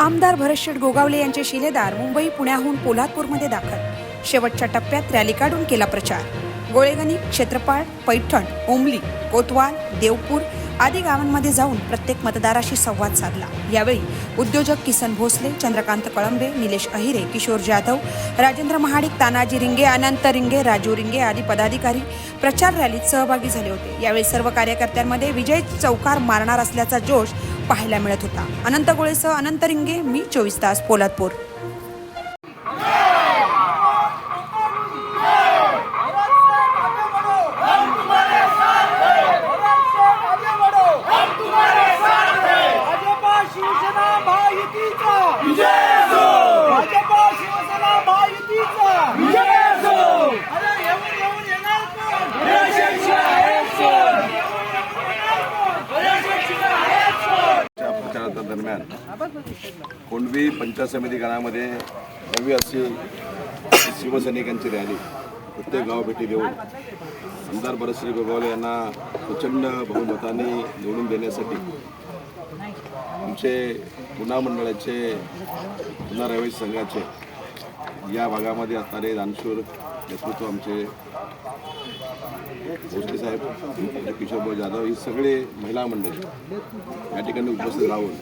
आमदार भरतशेठ गोगावले यांचे शिलेदार मुंबई पुण्याहून पोलादपूरमध्ये दाखल. शेवटच्या टप्प्यात रॅली काढून केला प्रचार. गोळेगणी क्षेत्रपाळ पैठण ओमली कोतवाल देवपूर आदी गावांमध्ये जाऊन प्रत्येक मतदाराशी संवाद साधला. यावेळी उद्योजक किसन भोसले चंद्रकांत कळंबे निलेश अहिरे किशोर जाधव राजेंद्र महाडिक तानाजी रिंगे अनंत रिंगे राजू रिंगे आदी पदाधिकारी प्रचार रॅलीत सहभागी झाले होते. यावेळी सर्व कार्यकर्त्यांमध्ये विजय चौकार मारणार असल्याचा जोश पाहायला मिळत होता अनंत गोळेसह अनंत रिंगे मी चोवीस तास पोलादपूर Yeah! दरम्यान कोंडवी पंचायत समिती गणामध्ये नवी अशी शिवसैनिकांची रॅली प्रत्येक गाव भेटी देऊन आमदार भरतश्री गोगावले यांना प्रचंड बहुमताने निवडून देण्यासाठी आमचे पुन्हा मंडळाचे पुन्हा संघाचे या भागामध्ये असणारे दानशूर नेतृत्व आमचे भोसले साहेब किशोरभाऊ जाधव ही सगळे महिला मंडळी या ठिकाणी उपस्थित राहून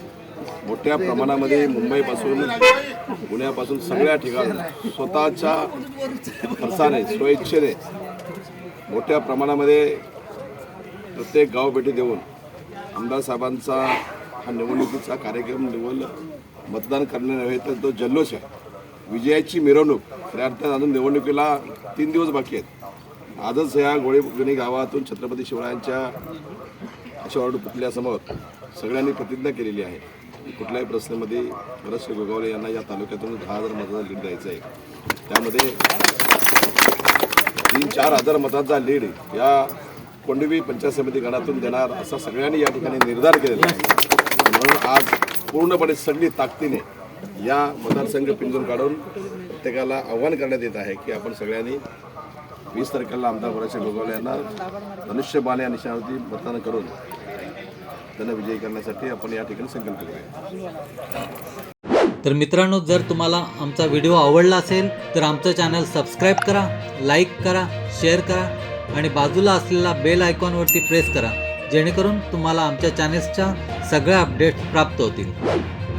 मोठ्या प्रमाणामध्ये मुंबईपासून पुण्यापासून सगळ्या ठिकाणी स्वतःच्या खर्चाने स्वेच्छेने मोठ्या प्रमाणामध्ये प्रत्येक गाव भेटी देऊन आमदार साहेबांचा हा निवडणुकीचा कार्यक्रम निवड मतदान करणे नव्हे तर तो जल्लोष आहे. विजयाची मिरवणूक खऱ्या अर्थात अजून निवडणुकीला तीन दिवस बाकी आहेत. आजच ह्या गोळेगणी गावातून छत्रपती शिवरायांच्या अशा ऑर्डर पुतल्यासमोर सगळ्यांनी प्रतिज्ञा केलेली आहे. कुठल्याही प्रश्नामध्ये बरेचसे गोगावले यांना या तालुक्यातून दहा हजार मताचा लीड द्यायचा आहे. त्यामध्ये तीन चार हजार मताचा लीड या कोंडवी पंचायत समिती गणातून देणार असा सगळ्यांनी या ठिकाणी निर्धार केलेला आहे. म्हणून आज पूर्णपणे सगळी ताकदीने या मतदारसंघ पिंजून काढून प्रत्येकाला आव्हान करण्यात येत आहे की आपण सगळ्यांनी वीस तारखेला आमदार बराचसे गोगावले यांना धनुष्यबाण या निशाणावरती मतदान करून त्यांना विजयी करण्यासाठी आपण या ठिकाणी संकल्प करूया. तर मित्रांनो जर तुम्हाला आमचा व्हिडिओ आवडला असेल तर आमचं चॅनल सबस्क्राईब करा लाईक करा शेअर करा आणि बाजूला असलेला बेल आयकॉनवरती प्रेस करा जेणेकरून तुम्हाला आमच्या चॅनेल्सच्या सगळ्या अपडेट्स प्राप्त होतील.